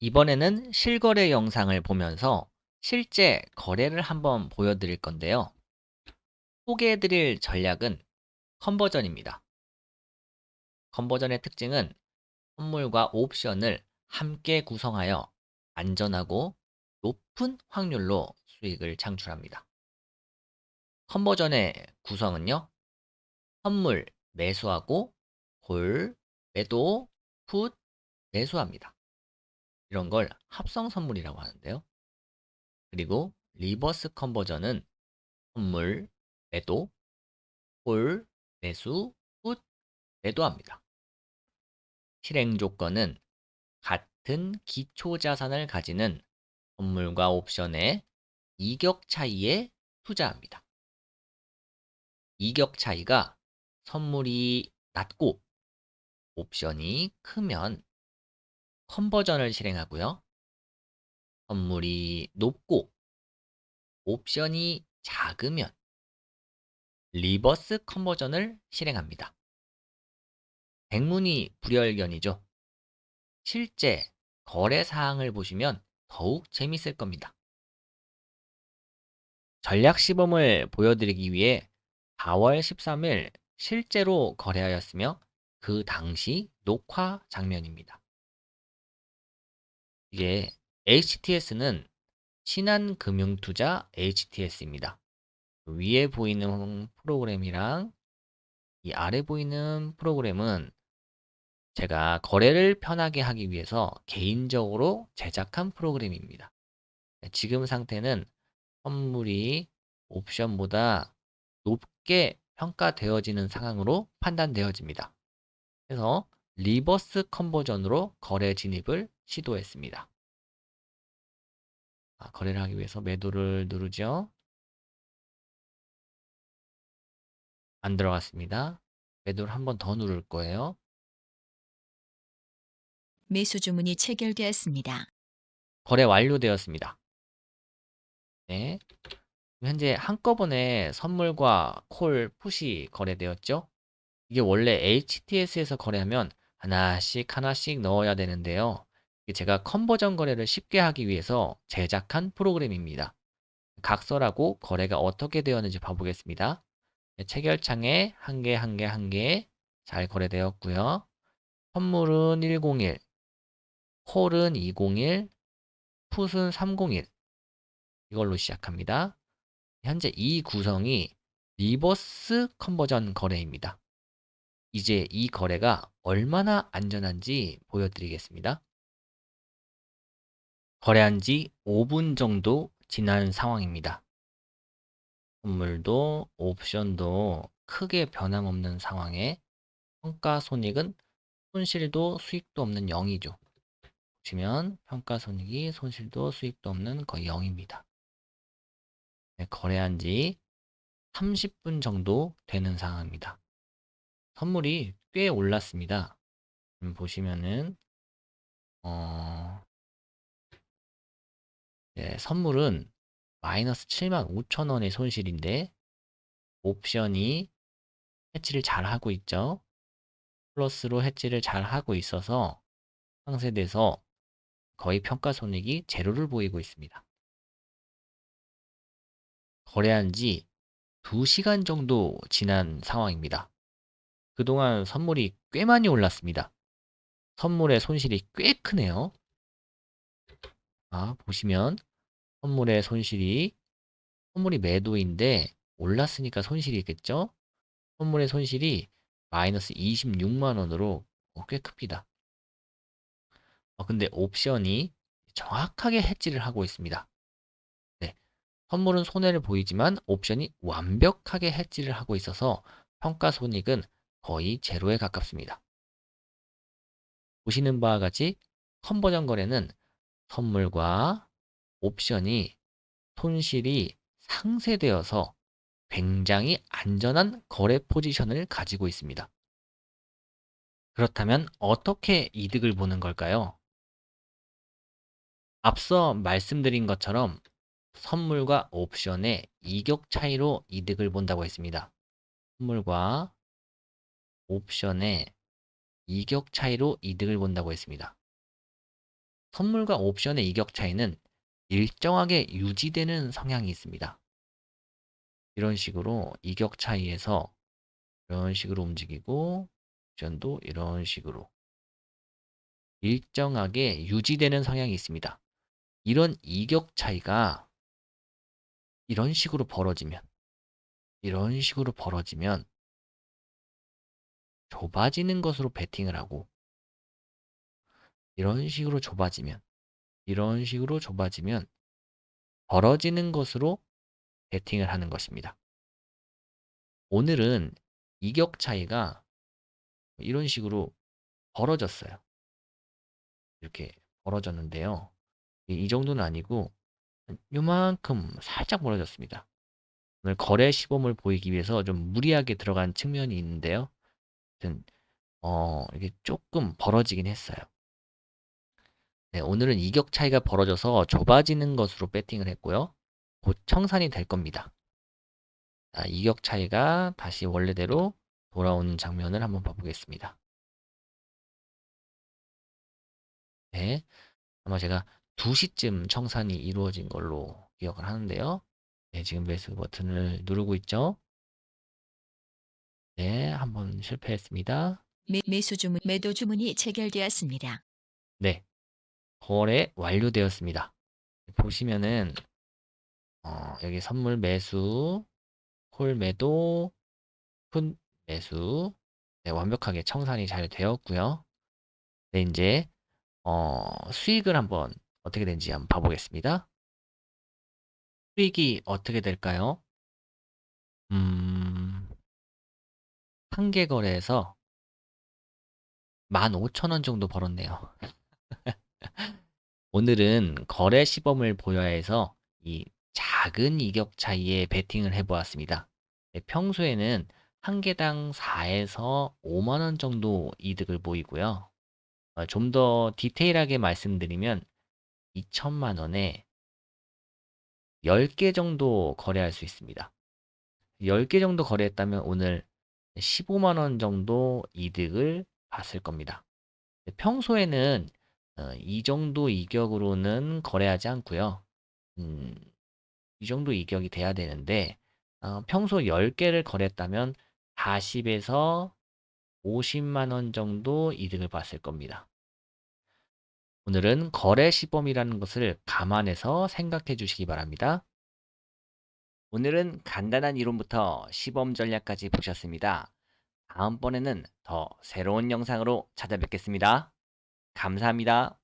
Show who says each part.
Speaker 1: 이번에는 실거래 영상을 보면서 실제 거래를 한번 보여드릴 건데요. 소개해드릴 전략은 컨버전입니다. 컨버전의 특징은 선물과 옵션을 함께 구성하여 안전하고 높은 확률로 수익을 창출합니다. 컨버전의 구성은요. 선물 매수하고 콜, 매도, 풋, 매수합니다. 이런 걸 합성 선물이라고 하는데요. 그리고 리버스 컨버전은 선물, 매도, 홀, 매수, 풋, 매도합니다. 실행 조건은 같은 기초 자산을 가지는 선물과 옵션의 이격 차이에 투자합니다. 이격 차이가 선물이 낮고 옵션이 크면 컨버전을 실행하고요. 선물이 높고 옵션이 작으면 리버스 컨버전을 실행합니다. 백문이 불여일견이죠. 실제 거래 사항을 보시면 더욱 재밌을 겁니다. 전략 시범을 보여드리기 위해 4월 13일 실제로 거래하였으며 그 당시 녹화 장면입니다. 이게 HTS는 신한금융투자 HTS입니다. 위에 보이는 프로그램이랑 이 아래 보이는 프로그램은 제가 거래를 편하게 하기 위해서 개인적으로 제작한 프로그램입니다. 지금 상태는 선물이 옵션보다 높게 평가되어지는 상황으로 판단되어집니다. 그래서 리버스 컨버전으로 거래 진입을 시도했습니다. 아, 거래를 하기 위해서 매도를 누르죠. 안 들어갔습니다. 매도를 한 번 더 누를 거예요.
Speaker 2: 매수 주문이 체결되었습니다.
Speaker 1: 거래 완료되었습니다. 네. 현재 한꺼번에 선물과 콜, 풋이 거래되었죠. 이게 원래 HTS에서 거래하면 하나씩 하나씩 넣어야 되는데요. 제가 컨버전 거래를 쉽게 하기 위해서 제작한 프로그램입니다. 각설하고 거래가 어떻게 되었는지 봐보겠습니다. 네, 체결창에 한 개, 한 개, 한 개 잘 거래되었고요. 선물은 101, 콜은 201, 풋은 301 이걸로 시작합니다. 현재 이 구성이 리버스 컨버전 거래입니다. 이제 이 거래가 얼마나 안전한지 보여드리겠습니다. 거래한 지 5분 정도 지난 상황입니다. 선물도 옵션도 크게 변함없는 상황에 평가 손익은 손실도 수익도 없는 0이죠. 보시면 평가 손익이 손실도 수익도 없는 거의 0입니다. 네, 거래한 지 30분 정도 되는 상황입니다. 선물이 꽤 올랐습니다. 보시면은 어, 네, 선물은 마이너스 7만 5천 원의 손실인데 옵션이 해치를 잘 하고 있죠. 플러스로 해치를 잘 하고 있어서 상세돼서 거의 평가 손익이 제로를 보이고 있습니다. 거래한 지 2시간 정도 지난 상황입니다. 그동안 선물이 꽤 많이 올랐습니다. 선물의 손실이 꽤 크네요. 아, 보시면 선물의 손실이 선물이 매도인데 올랐으니까 손실이겠죠? 선물의 손실이 마이너스 26만 원으로 꽤 큽니다. 어, 근데 옵션이 정확하게 해지를 하고 있습니다. 네. 선물은 손해를 보이지만 옵션이 완벽하게 해지를 하고 있어서 평가 손익은 거의 제로에 가깝습니다. 보시는 바와 같이 컨버전 거래는 선물과 옵션이 손실이 상쇄되어서 굉장히 안전한 거래 포지션을 가지고 있습니다. 그렇다면 어떻게 이득을 보는 걸까요? 앞서 말씀드린 것처럼 선물과 옵션의 이격 차이로 이득을 본다고 했습니다. 선물과 옵션의 이격 차이로 이득을 본다고 했습니다. 선물과 옵션의 이격 차이는 일정하게 유지되는 성향이 있습니다. 이런 식으로 이격 차이에서 이런 식으로 움직이고 옵션도 이런 식으로 일정하게 유지되는 성향이 있습니다. 이런 이격 차이가 이런 식으로 벌어지면 이런 식으로 벌어지면 좁아지는 것으로 베팅을 하고 이런 식으로 좁아지면 이런 식으로 좁아지면 벌어지는 것으로 베팅을 하는 것입니다. 오늘은 이격 차이가 이런 식으로 벌어졌어요. 이렇게 벌어졌는데요. 이- 이 정도는 아니고 요만큼 살짝 벌어졌습니다. 오늘 거래 시범을 보이기 위해서 좀 무리하게 들어간 측면이 있는데요. 아무튼 어, 이게 조금 벌어지긴 했어요. 네, 오늘은 이격 차이가 벌어져서 좁아지는 것으로 배팅을 했고요. 곧 청산이 될 겁니다. 자, 이격 차이가 다시 원래대로 돌아오는 장면을 한번 봐보겠습니다. 네, 아마 제가 2시쯤 청산이 이루어진 걸로 기억을 하는데요. 네, 지금 매수 버튼을 누르고 있죠. 네, 한번 실패했습니다.
Speaker 2: 매, 매수 주문, 매도 주문이 체결되었습니다.
Speaker 1: 네, 거래 완료되었습니다. 보시면은 어, 여기 선물 매수, 콜 매도, 푼 매수, 네, 완벽하게 청산이 잘 되었고요. 네, 이제 어, 수익을 한번 어떻게 된지 한번 봐보겠습니다. 수익이 어떻게 될까요? 음, 한 개 거래에서 15,000원 정도 벌었네요. 오늘은 거래 시범을 보여야 해서 이 작은 이격 차이에 베팅을 해보았습니다. 네, 평소에는 한 개당 4에서 5만 원 정도 이득을 보이고요. 어, 좀더 디테일하게 말씀드리면 2천만 원에 10개 정도 거래할 수 있습니다. 10개 정도 거래했다면 오늘 15만 원 정도 이득을 봤을 겁니다. 평소에는 어, 이 정도 이격으로는 거래하지 않고요. 음, 이 정도 이격이 돼야 되는데 어, 평소 10개를 거래했다면 40에서 50만 원 정도 이득을 봤을 겁니다. 오늘은 거래 시범이라는 것을 감안해서 생각해 주시기 바랍니다. 오늘은 간단한 이론부터 시범 전략까지 보셨습니다. 다음번에는 더 새로운 영상으로 찾아뵙겠습니다. 감사합니다.